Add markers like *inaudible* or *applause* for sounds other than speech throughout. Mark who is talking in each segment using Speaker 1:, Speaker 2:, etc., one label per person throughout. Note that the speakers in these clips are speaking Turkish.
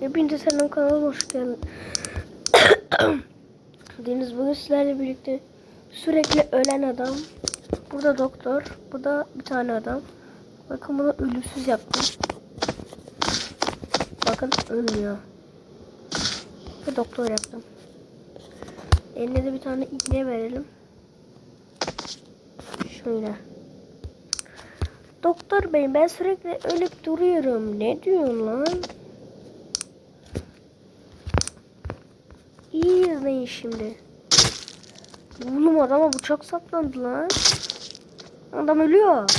Speaker 1: Hepinize selam kanalıma hoş geldin. *coughs* Deniz bugün sizlerle birlikte sürekli ölen adam. Burada doktor. Bu da bir tane adam. Bakın bunu ölümsüz yaptım. Bakın ölmüyor. Ve doktor yaptım. Eline de bir tane iğne verelim. Şöyle. Doktor bey ben sürekli ölüp duruyorum. Ne diyorsun lan? İyi izleyin şimdi. Oğlum adama bıçak saplandı lan. Adam ölüyor.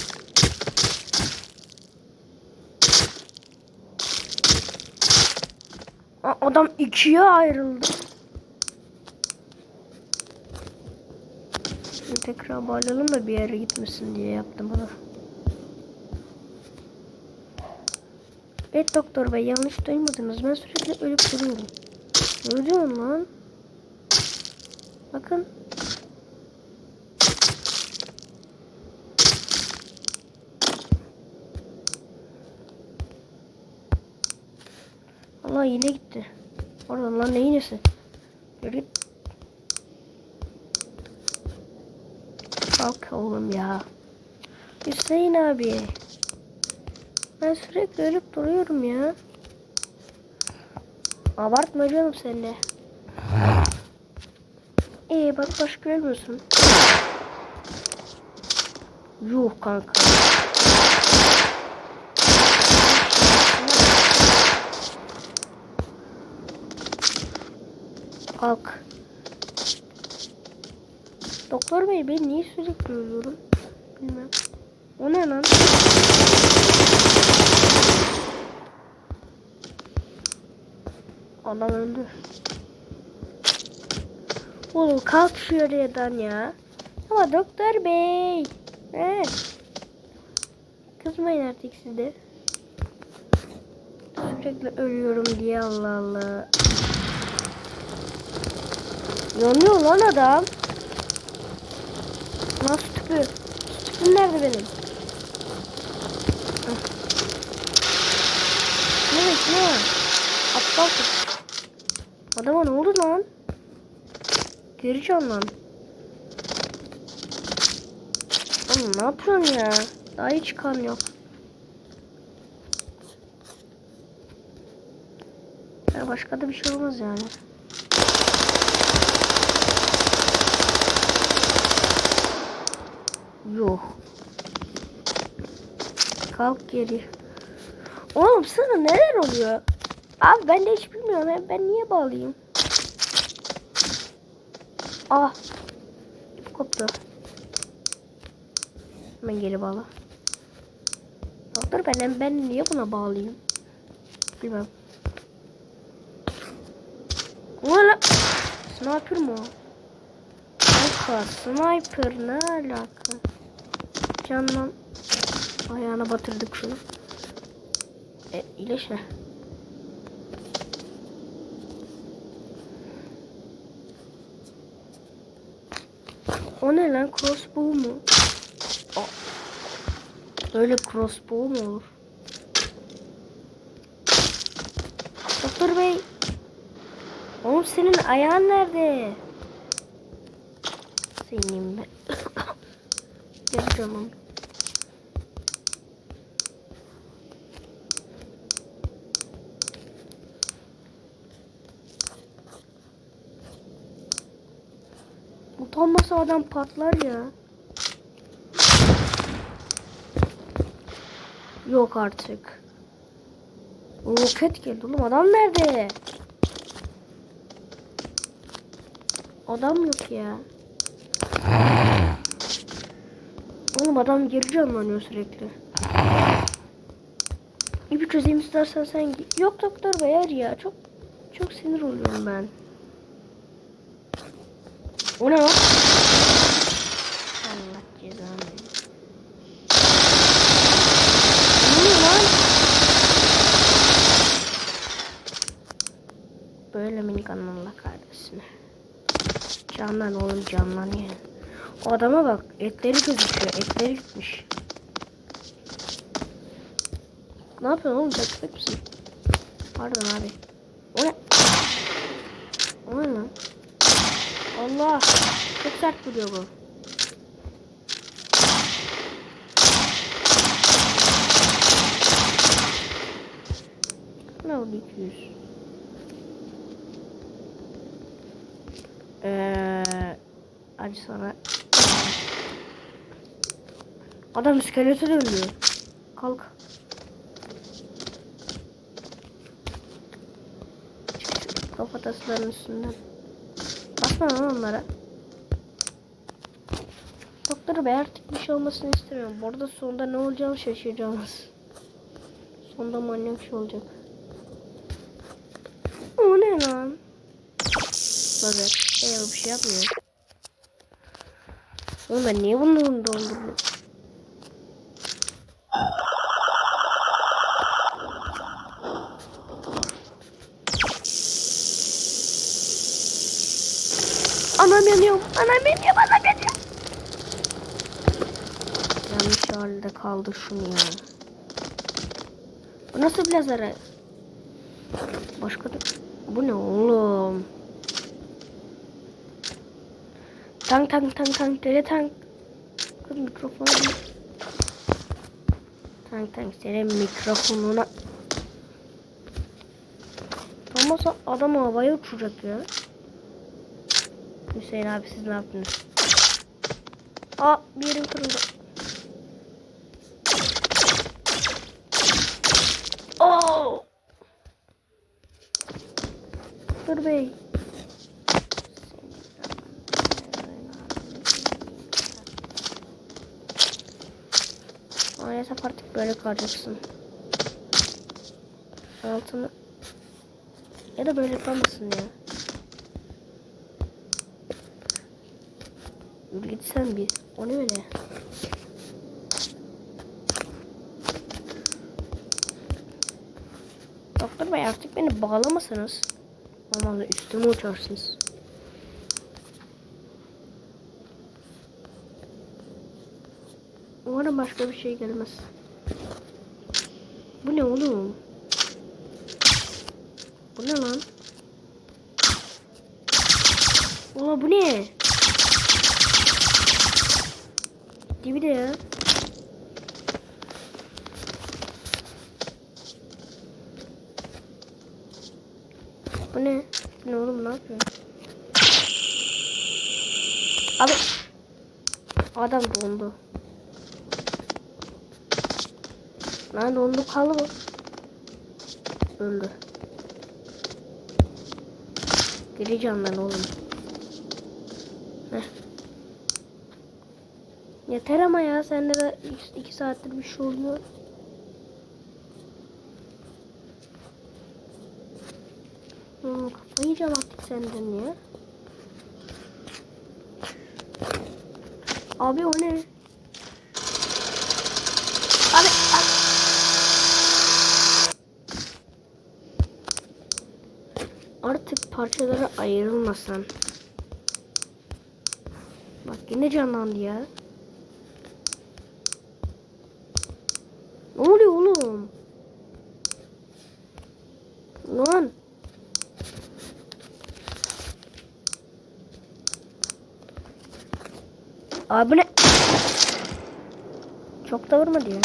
Speaker 1: Adam ikiye ayrıldı. Tekrar bağlayalım da bir yere gitmesin diye yaptım bunu. Evet doktor bey yanlış duymadınız. Ben sürekli ölüp duruyorum. Diyorsun lan? Bakın. Allah yine gitti. Oradan lan ne iğnesi? Yürü. Kalk oğlum ya. Hüseyin abi. Ben sürekli ölüp duruyorum ya. Abartma canım sen de. İyi bak başka ölmüyorsun. Yuh kanka. Kalk. Doktor bey ben niye sürekli ölüyorum? Bilmem. O ne lan? Adam öldü. Oğlum kalk şu yerden ya. Ama doktor bey. He. Kızmayın artık siz de. Sürekli ölüyorum diye Allah Allah. Yanıyor lan adam. Nasıl tüpü? Tüpüm nerede benim? Ne ne? Aptal tüp. Adama ne oldu lan? Geri canlan. Oğlum ne yapıyorsun ya? Daha hiç kan yok. Ya başka da bir şey olmaz yani. Yok. Kalk geri. Oğlum sana neler oluyor? Abi ben de hiç bilmiyorum. Ben- niye bağlayayım? Ah. Koptu. Hemen geri bağla. Doktor ben, ben niye buna bağlayayım? Bilmem. O ne lan? Sniper mı o? Kanka sniper ne alaka? Canlan. Ayağına batırdık şunu. E iyileşme. O ne lan crossbow mu? Aa. Böyle crossbow mu olur? Doktor bey. Oğlum senin ayağın nerede? Senin ben. *laughs* Gel canım. Utanmasa adam patlar ya. Yok artık. Roket geldi oğlum adam nerede? Adam yok ya. Oğlum adam geri canlanıyor sürekli. İpi çözeyim istersen sen. Yok doktor bey hayır ya. Çok çok sinir oluyorum ben. O ne lan? canlanıyor. O adama bak etleri gözüküyor. Etleri gitmiş. Ne yapıyorsun oğlum? Çaktık mısın? Pardon abi. O ne? O ne lan? Allah. Çok sert vuruyor bu. Ne oldu 200? Acı sana. Adam iskelete dönüyor. Kalk. Kafatasların üstünden. Basma lan onlara. Doktor bey artık bir şey olmasını istemiyorum. Bu arada sonunda ne olacağını şaşıracağız. Sonunda manyak şey olacak. O ne lan? Ee o bir şey yapmıyor. Oğlum ben niye bunları doldurdum? Anam yanıyorum. Anam yanıyorum. Anam yanıyorum. Yanlış halde kaldı şunu ya. Bu nasıl bir lazer? Başka da... Bu ne oğlum? Tank tank tank tank deli tank. Mikrofonu Tank tank senin mikrofonuna. Olmazsa adam havaya uçacak ya. Hüseyin abi siz ne yaptınız? Aa bir yerim kırıldı. Oo! Dur bey. Maalesef artık böyle kalacaksın. Altını ya da böyle kalmasın ya. Gitsen bir. O ne öyle? Doktor bey artık beni bağlamasanız. Normalde üstüme uçarsınız. Umarım başka bir şey gelmez. Bu ne oğlum? Bu ne lan? Ola bu ne? Gibi de ya. Bu ne? Bu ne oğlum ne yapıyor? Abi. Adam dondu. Lan dondu kaldı bu. Öldü. Geleceğim ben oğlum. Heh. Yeter ama ya sende de iki- iki saattir bir şey oluyor. Hmm, kafayı yiyeceğim artık senden ya. Abi o ne? Abi, abi. Artık parçalara ayrılmasan. Bak yine canlandı ya. Ne oluyor oğlum? Lan. Abi ne? Çok da vurmadı ya.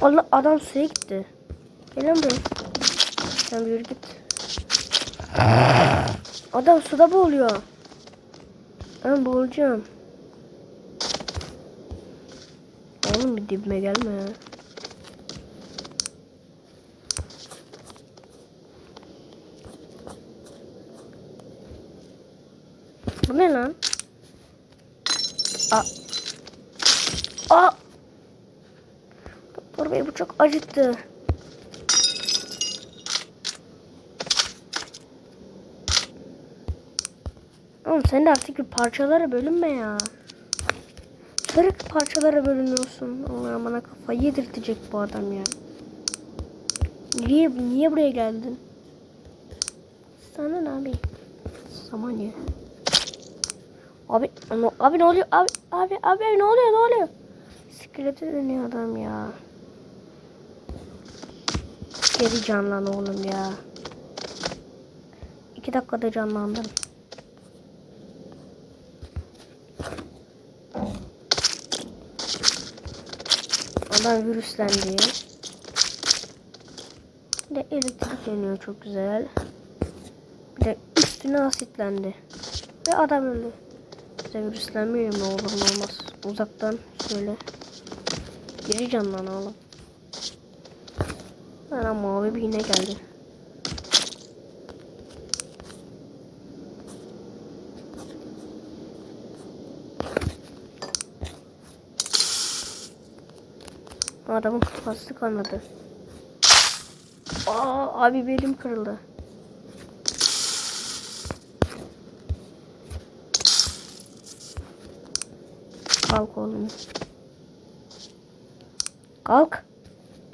Speaker 1: Allah adam suya gitti. Gel buraya. Sen yürü git. Adam suda boğuluyor. Ben boğulacağım. Oğlum bir dibime gelme ya. Bu ne lan? Aa. Aa. Doktor bey bu çok acıttı. Oğlum sen de artık bir parçalara bölünme ya. Sürekli parçalara bölünüyorsun. Allah bana kafayı yedirtecek bu adam ya. Niye, niye buraya geldin? Sana ne abi? Saman ya. Abi, abi ne oluyor? Abi, abi, abi ne oluyor? Ne oluyor? Skelete dönüyor adam ya. Geri canlan oğlum ya. İki dakikada canlandım. Adam virüslendi. Bir de elektrik yanıyor çok güzel. Bir de üstüne asitlendi. Ve adam öldü. Bize virüslenmeyelim ne olur ne olmaz. Uzaktan şöyle. Geri canlan oğlum. Ana mavi bir iğne geldi. Adamın kafası kanadı. Aa abi belim kırıldı. Kalk oğlum. Kalk.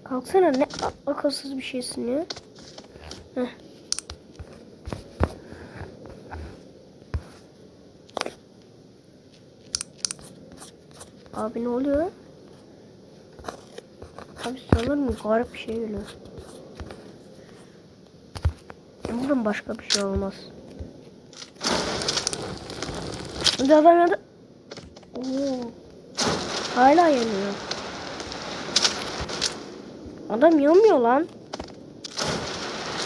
Speaker 1: Kalksana ne akılsız bir şeysin ya. Heh. Abi ne oluyor? Abi sanırım garip bir şey geliyor. Umarım başka bir şey olmaz. Adam yandı. Oo. Hala yanıyor. Adam yanmıyor lan.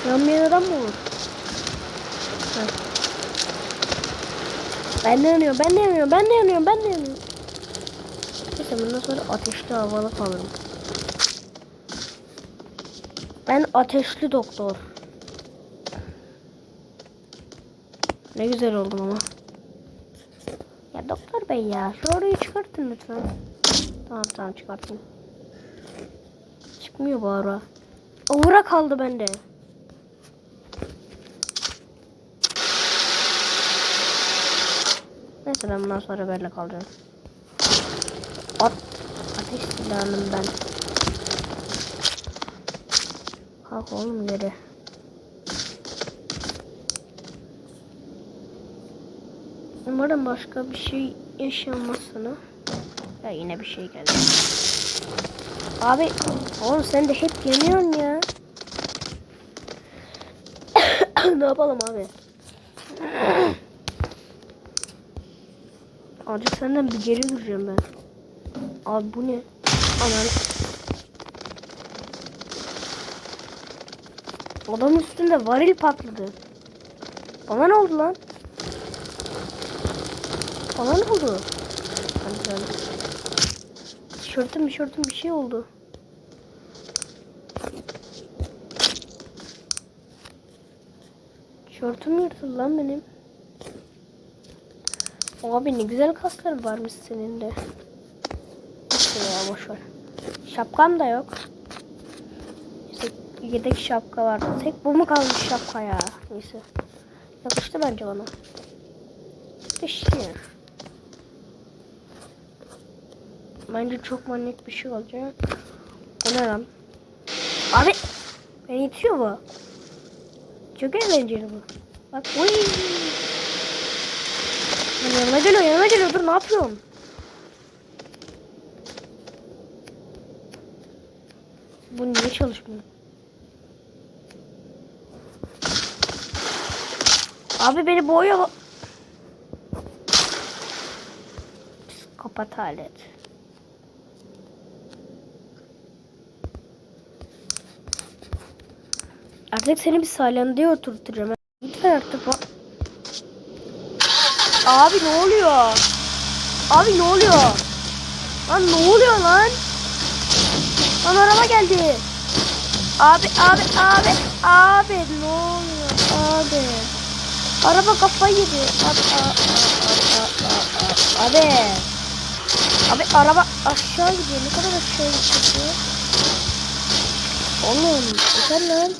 Speaker 1: Yanmayan adam mı olur? Ben de yanıyorum, ben de yanıyorum, ben de yanıyorum, ben de yanıyorum. Neyse bundan sonra ateşli havalı kalırım. Ben ateşli doktor. Ne güzel oldum ama. Ya doktor bey ya şu orayı çıkartın lütfen. Tamam tamam çıkartın. Çıkmıyor bu ara. Uğra kaldı bende. Neyse ben bundan sonra böyle kalacağım. At. Ateş silahım ben. Kalk oğlum geri. Umarım başka bir şey yaşanmazsın Ya yine bir şey geldi. Abi oğlum sen de hep yeniyorsun ya. *coughs* ne yapalım abi? Azıcık senden bir geri duracağım ben. Abi bu ne? Aman. Adamın üstünde varil patladı. Bana ne oldu lan? Bana ne oldu? Hadi ben. Tişörtüm tişörtüm bir şey oldu. Tişörtüm yırtıldı lan benim. Abi ne güzel kaslar varmış senin de. Neyse ya boşver. Şapkam da yok. Neyse yedek şapka vardı. Tek bu mu kalmış şapka ya? Neyse. Yakıştı bence bana. İşte. Bence çok manyak bir şey olacak. O? Abi beni itiyor bu. Çok eğlenceli bu. Bak. Lan yanıma geliyor yanıma geliyor dur ne yapıyorsun? Bu niye çalışmıyor? Abi beni boğuyor. Kapat alet. Artık seni bir salyandaya oturtacağım. Lütfen artık bak. Abi ne oluyor? Abi ne oluyor? Lan ne oluyor lan? Lan araba geldi. Abi abi abi abi ne oluyor abi? Araba kafayı yedi. Abi abi abi. Abi, abi araba aşağı gidiyor. Ne kadar aşağı gidiyor? Oğlum yeter lan.